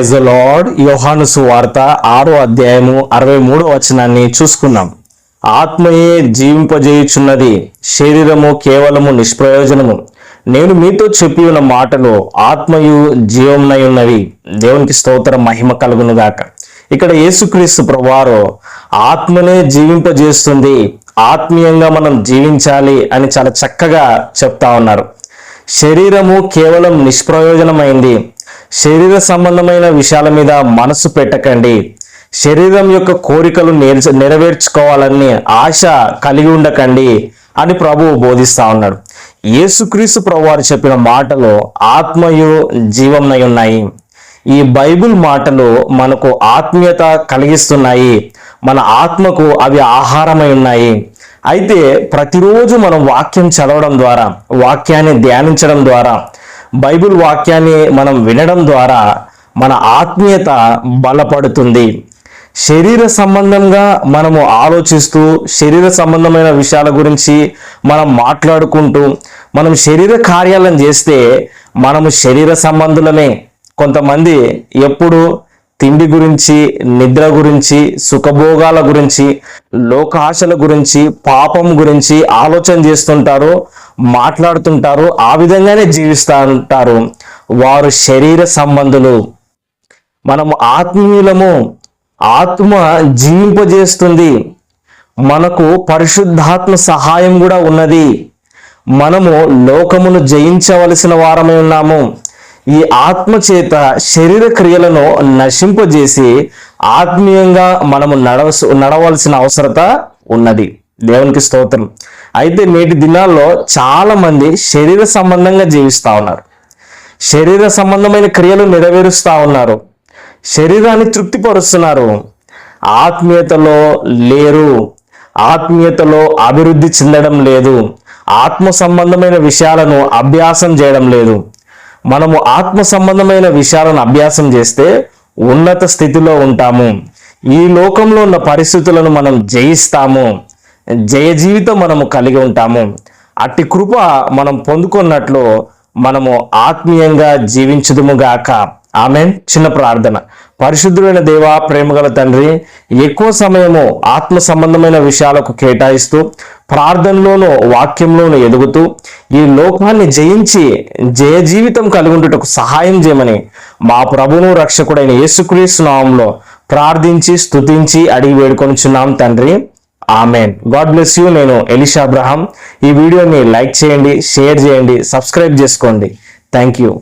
Praise lord యోహాను సువార్త ఆరో అధ్యాయము అరవై మూడో వచనాన్ని చూసుకున్నాం. ఆత్మయే జీవింపజేయుచున్నది. శరీరము కేవలము నిష్ప్రయోజనము. నేను మీతో చెప్పి ఉన్న మాటలు ఆత్మయు జీవమునై ఉన్నవి దేవునికి స్తోత్ర మహిమ కలుగును గాక. ఇక్కడ యేసుక్రీస్తు ప్రభువారు ఆత్మనే జీవింపజేస్తుంది. ఆత్మీయంగా మనం జీవించాలి అని చాలా చక్కగా చెప్తా ఉన్నారు. శరీరము కేవలం నిష్ప్రయోజనమైంది. శరీర సంబంధమైన విషయాల మీద మనసు పెట్టకండి. శరీరం యొక్క కోరికలు నేర్చు నెరవేర్చుకోవాలని ఆశ కలిగి ఉండకండి అని ప్రభువు బోధిస్తా ఉన్నాడు. యేసుక్రీస్తు ప్రభు వారు చెప్పిన మాటలు ఆత్మయు జీవంనై ఉన్నాయి. ఈ బైబిల్ మాటలు మనకు ఆత్మీయత కలిగిస్తున్నాయి. మన ఆత్మకు అవి ఆహారమై ఉన్నాయి. అయితే ప్రతిరోజు మనం వాక్యం చదవడం ద్వారా వాక్యాన్ని ధ్యానించడం ద్వారా బైబిల్ వాక్యాన్ని మనం వినడం ద్వారా మన ఆత్మీయత బలపడుతుంది. శరీర సంబంధంగా మనము ఆలోచిస్తూ శరీర సంబంధమైన విషయాల గురించి మనం మాట్లాడుకుంటూ మనం శరీర కార్యాలను చేస్తే మనము శరీర సంబంధులమే. కొంతమంది ఎప్పుడు తిండి గురించి నిద్ర గురించి సుఖభోగాల గురించి లోకాశల గురించి పాపం గురించి ఆలోచన చేస్తుంటారు మాట్లాడుతుంటారు ఆ విధంగానే జీవిస్తూ ఉంటారు వారు శరీర సంబంధులు. మనము ఆత్మీయులము ఆత్మ జీవింపజేస్తుంది. మనకు పరిశుద్ధాత్మ సహాయం కూడా ఉన్నది. మనము లోకమును జయించవలసిన వారమై ఉన్నాము. ఈ ఆత్మ చేత శరీర క్రియలను నశింపజేసి ఆత్మీయంగా మనము నడవ నడవలసిన అవసరత ఉన్నది. దేవునికి స్తోత్రం. అయితే నేటి దినాల్లో చాలా మంది శరీర సంబంధంగా జీవిస్తూ ఉన్నారు. శరీర సంబంధమైన క్రియలు నెరవేరుస్తూ ఉన్నారు. శరీరాన్ని తృప్తిపరుస్తున్నారు. ఆత్మీయతలో లేరు. ఆత్మీయతలో అభివృద్ధి చెందడం లేదు. ఆత్మ సంబంధమైన విషయాలను అభ్యాసం చేయడం లేదు. మనము ఆత్మ సంబంధమైన విషయాలను అభ్యాసం చేస్తే ఉన్నత స్థితిలో ఉంటాము. ఈ లోకంలో ఉన్న పరిస్థితులను మనం జయిస్తాము. జయ జీవితం మనము కలిగి ఉంటాము. అట్టి కృప మనం పొందుకున్నట్లు మనము ఆత్మీయంగా జీవించుదుముగాక ఆమె చిన్న ప్రార్థన. పరిశుద్ధుడైన దేవ ప్రేమగల తండ్రి ఎక్కువ సమయము ఆత్మ సంబంధమైన విషయాలకు కేటాయిస్తూ ప్రార్థనలోనూ వాక్యంలోను ఎదుగుతూ ఈ లోకాన్ని జయించి జయ జీవితం కలిగి ఉండేటకు సహాయం చేయమని మా ప్రభును రక్షకుడైన యేసుక్రీస్తు నామంలో ప్రార్థించి స్తుతించి అడిగి వేడుకొనిచున్నాం తండ్రి. ఆమెన్. God bless you. నేను ఎలిషా అబ్రహాం. ఈ వీడియోని లైక్ చేయండి షేర్ చేయండి సబ్స్క్రైబ్ చేసుకోండి. Thank you.